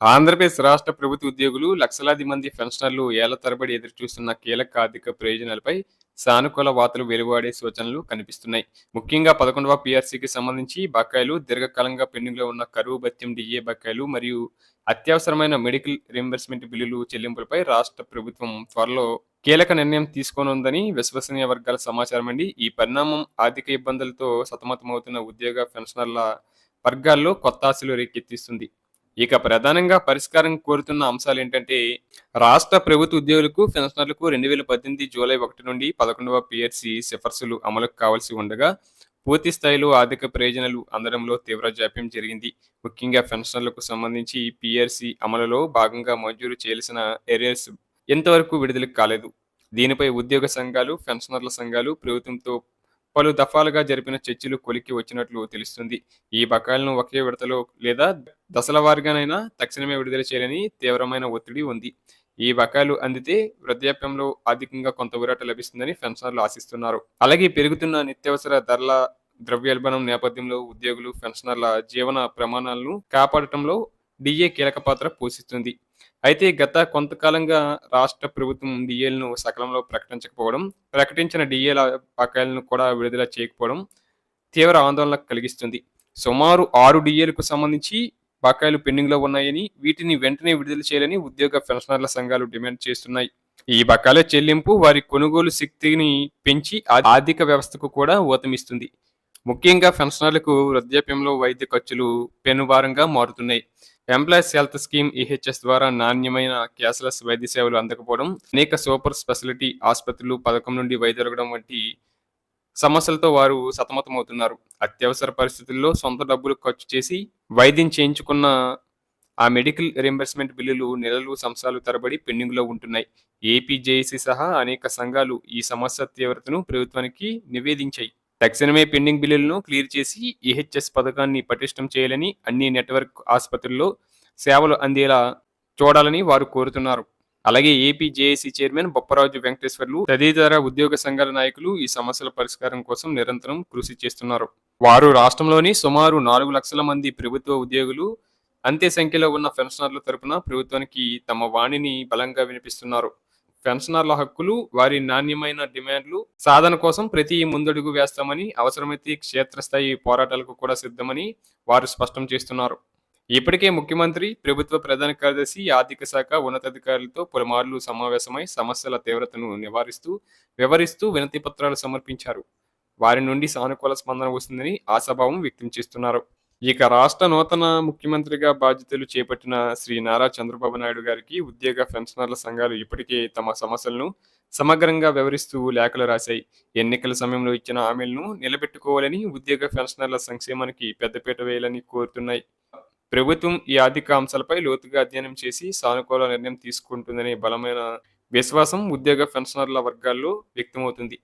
ఆంధ్రప్రదేశ్ రాష్ట్ర ప్రభుత్వ ఉద్యోగులు లక్షలాది మంది పెన్షనర్లు ఏళ్ళ తరబడి ఎదురుచూస్తున్న కీలక ఆర్థిక ప్రయోజనాలపై సానుకూల వార్తలు వెలువడే సూచనలు కనిపిస్తున్నాయి. ముఖ్యంగా పదకొండవ పిఆర్సీకి సంబంధించి బకాయిలు దీర్ఘకాలంగా పెండింగ్లో ఉన్న కరువు భత్యం డిఏ బకాయిలు మరియు అత్యవసరమైన మెడికల్ రీంబర్స్మెంట్ బిల్లులు చెల్లింపులపై రాష్ట్ర ప్రభుత్వం త్వరలో కీలక నిర్ణయం తీసుకోనుందని విశ్వసనీయ వర్గాల సమాచారం అండి. ఈ పరిణామం ఆర్థిక ఇబ్బందులతో సతమతమవుతున్న ఉద్యోగ పెన్షనర్ల వర్గాల్లో కొత్త ఆశలు రేకెత్తిస్తుంది. ఇక ప్రధానంగా పరిష్కారం కోరుతున్న అంశాలు ఏంటంటే రాష్ట్ర ప్రభుత్వ ఉద్యోగులకు పెన్షనర్లకు రెండు వేల పద్దెనిమిది జూలై ఒకటి నుండి పదకొండవ పిఎస్సి సిఫార్సులు అమలుకు కావాల్సి ఉండగా పూర్తి స్థాయిలో ఆర్థిక ప్రయోజనాలు అందడంలో తీవ్ర జాప్యం జరిగింది. ముఖ్యంగా పెన్షనర్లకు సంబంధించి పిఆర్సి అమలులో భాగంగా మంజూరు చేయాల్సిన ఏరియాస్ ఎంతవరకు విడుదల కాలేదు. దీనిపై ఉద్యోగ సంఘాలు పెన్షనర్ల సంఘాలు ప్రభుత్వంతో పలు దఫాలుగా జరిపిన చర్చలు కొలిక్కి వచ్చినట్లు తెలుస్తుంది. ఈ బకాయిలను ఒకే విడతలో లేదా దశల వారిగానైనా తక్షణమే విడుదల చేయాలని తీవ్రమైన ఒత్తిడి ఉంది. ఈ బకాయిలు అందితే వృద్ధాప్యంలో ఆర్థికంగా కొంత ఊరట లభిస్తుందని పెన్షనర్లు ఆశిస్తున్నారు. అలాగే పెరుగుతున్న నిత్యావసర ధరల ద్రవ్యోల్బణం నేపథ్యంలో ఉద్యోగులు పెన్షనర్ల జీవన ప్రమాణాలను కాపాడటంలో డిఏ కీలక పాత్ర పోషిస్తుంది. అయితే గత కొంతకాలంగా రాష్ట్ర ప్రభుత్వం డిఏలను సకాలంలో ప్రకటించకపోవడం ప్రకటించిన డిఏల బకాయిలను కూడా విడుదల చేయకపోవడం తీవ్ర ఆందోళన కలిగిస్తుంది. సుమారు ఆరు డిఏలకు సంబంధించి బకాయిలు పెండింగ్లో ఉన్నాయని వీటిని వెంటనే విడుదల చేయాలని ఉద్యోగ పెన్షనర్ల సంఘాలు డిమాండ్ చేస్తున్నాయి. ఈ బకాయిల చెల్లింపు వారి కొనుగోలు శక్తిని పెంచి ఆర్థిక వ్యవస్థకు కూడా ఊతమిస్తుంది. ముఖ్యంగా పెన్షనర్లకు వృద్ధాప్యంలో వైద్య ఖర్చులు పెనుభారంగా మారుతున్నాయి. ఎంప్లాయీస్ హెల్త్ స్కీమ్ ఈహెచ్ఎస్ ద్వారా నాణ్యమైన క్యాష్లెస్ వైద్య సేవలు అందకపోవడం అనేక సూపర్ స్పెషాలిటీ ఆసుపత్రులు పథకం నుండి వైదొలగడం వంటి సమస్యలతో వారు సతమతమవుతున్నారు. అత్యవసర పరిస్థితుల్లో సొంత డబ్బులు ఖర్చు చేసి వైద్యం చేయించుకున్న ఆ మెడికల్ రీంబర్స్మెంట్ బిల్లులు నెలలు సంవత్సరాలు తరబడి పెండింగ్లో ఉంటున్నాయి. ఏపీజేఏసీ సహా అనేక సంఘాలు ఈ సమస్య తీవ్రతను ప్రభుత్వానికి నివేదించాయి. తక్షణమే పెండింగ్ బిల్లులను క్లియర్ చేసి ఈహెచ్ఎస్ పథకాన్ని పటిష్టం చేయాలని అన్ని నెట్వర్క్ ఆసుపత్రుల్లో సేవలు అందేలా చూడాలని వారు కోరుతున్నారు. అలాగే AP JAC chairman Bopparaju Venkateswarlu తదితర ఉద్యోగ సంఘాల నాయకులు ఈ సమస్యల పరిష్కారం కోసం నిరంతరం కృషి చేస్తున్నారు. వారు రాష్ట్రంలోని సుమారు నాలుగు లక్షల మంది ప్రభుత్వ ఉద్యోగులు అంతే సంఖ్యలో ఉన్న పెన్షనర్ల తరపున ప్రభుత్వానికి తమ వాణిని బలంగా వినిపిస్తున్నారు. పెన్షనర్ల హక్కులు వారి నాణ్యమైన డిమాండ్లు సాధన కోసం ప్రతి ముందడుగు వేస్తామని అవసరమైతే క్షేత్రస్థాయి పోరాటాలకు కూడా సిద్ధమని వారు స్పష్టం చేస్తున్నారు. ఇప్పటికే ముఖ్యమంత్రి ప్రభుత్వ ప్రధాన కార్యదర్శి ఆర్థిక శాఖ ఉన్నతాధికారులతో పలుమార్లు సమావేశమై సమస్యల తీవ్రతను నివారిస్తూ వివరిస్తూ వినతి పత్రాలు సమర్పించారు. వారి నుండి సానుకూల స్పందన వస్తుందని ఆశాభావం వ్యక్తం చేస్తున్నారు. ఇక రాష్ట్ర నూతన ముఖ్యమంత్రిగా బాధ్యతలు చేపట్టిన శ్రీ నారా చంద్రబాబు నాయుడు గారికి ఉద్యోగ పెన్షనర్ల సంఘాలు ఇప్పటికే తమ సమస్యలను సమగ్రంగా వివరిస్తూ లేఖలు రాశాయి. ఎన్నికల సమయంలో ఇచ్చిన హామీలను నిలబెట్టుకోవాలని ఉద్యోగ పెన్షనర్ల సంక్షేమానికి పెద్దపీట వేయాలని కోరుతున్నాయి. ప్రభుత్వం ఈ ఆర్థిక అంశాలపై లోతుగా అధ్యయనం చేసి సానుకూల నిర్ణయం తీసుకుంటుందనే బలమైన విశ్వాసం ఉద్యోగ పెన్షనర్ల వర్గాల్లో వ్యక్తమవుతుంది.